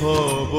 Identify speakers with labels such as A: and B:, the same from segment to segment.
A: ভব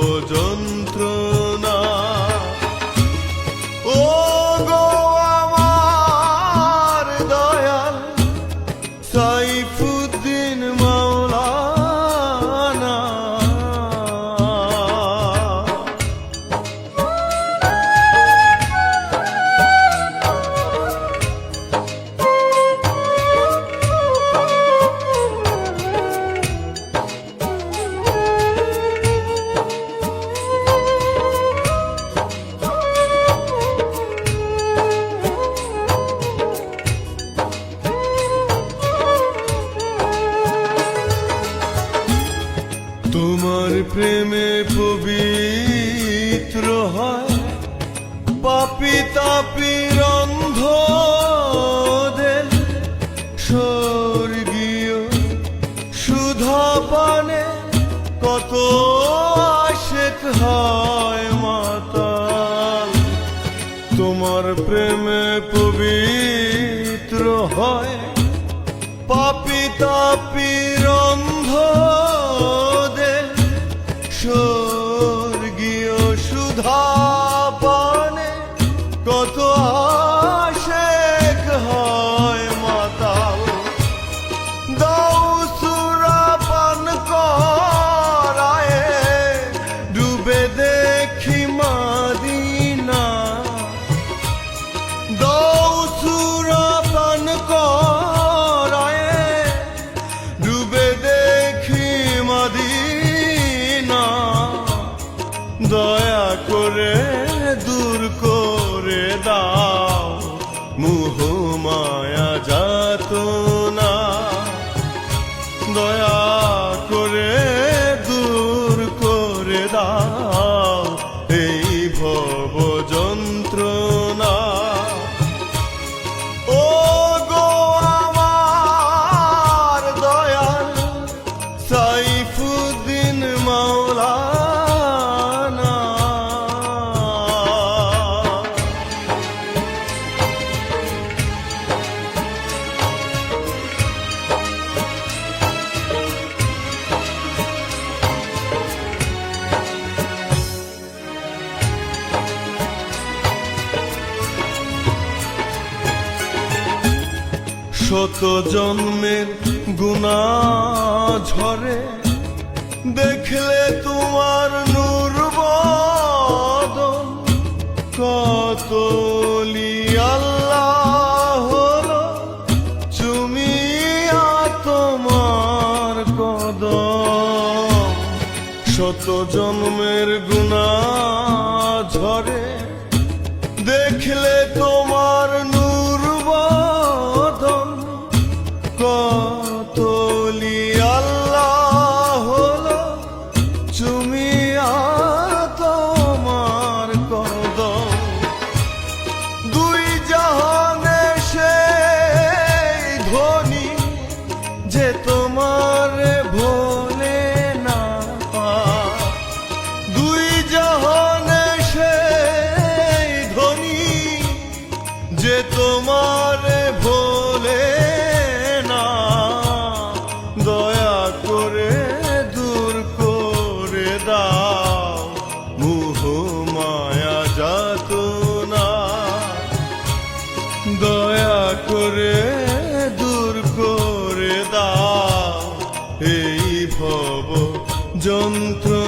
A: তোমার প্রেমে পবিত্র হয়। পাপি তাপি রন্ধ স্বর্গীয় সুধা পানে কত আশেক হয় মাতাল তোমার প্রেমে পবিত্র হয়। দয়া শত জন্মের গুণা ঝরে দেখলে তোমার নূর কত আল্লাহ চুমিয়া তোমার শত জন্মের গুণা ঝরে দেখলে তোমার যে তোমার এই ভব যন্ত্রণা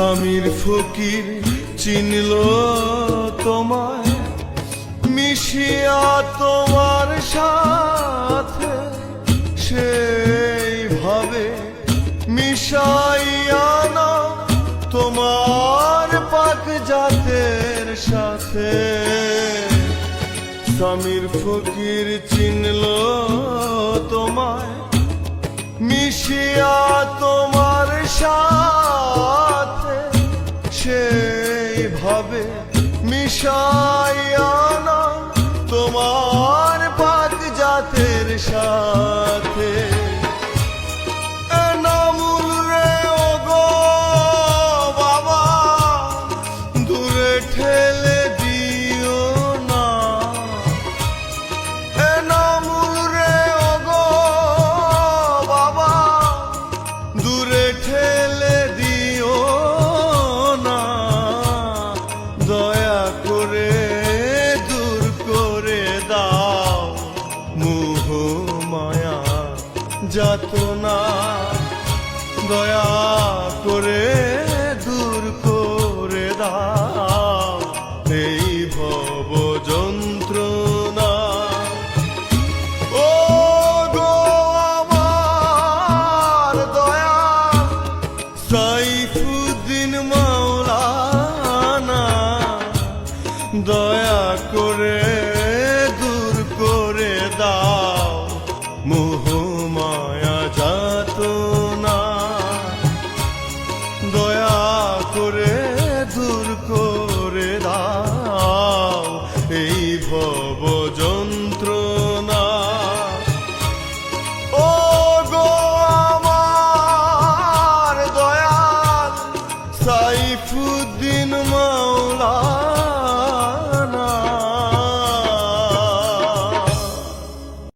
A: স্বামীর ফকির চিনল তোমায়, মিশিয়া তোমার সাথে সেই ভাবে মিশাইয়া না তোমার পাক জাতের সাথে। স্বামীর ফকির চিনল তোমায়, মিশিয়া তোমার সাথে মিশাইয়া যাত না দয়া করে দূর করে দাও। তোমায়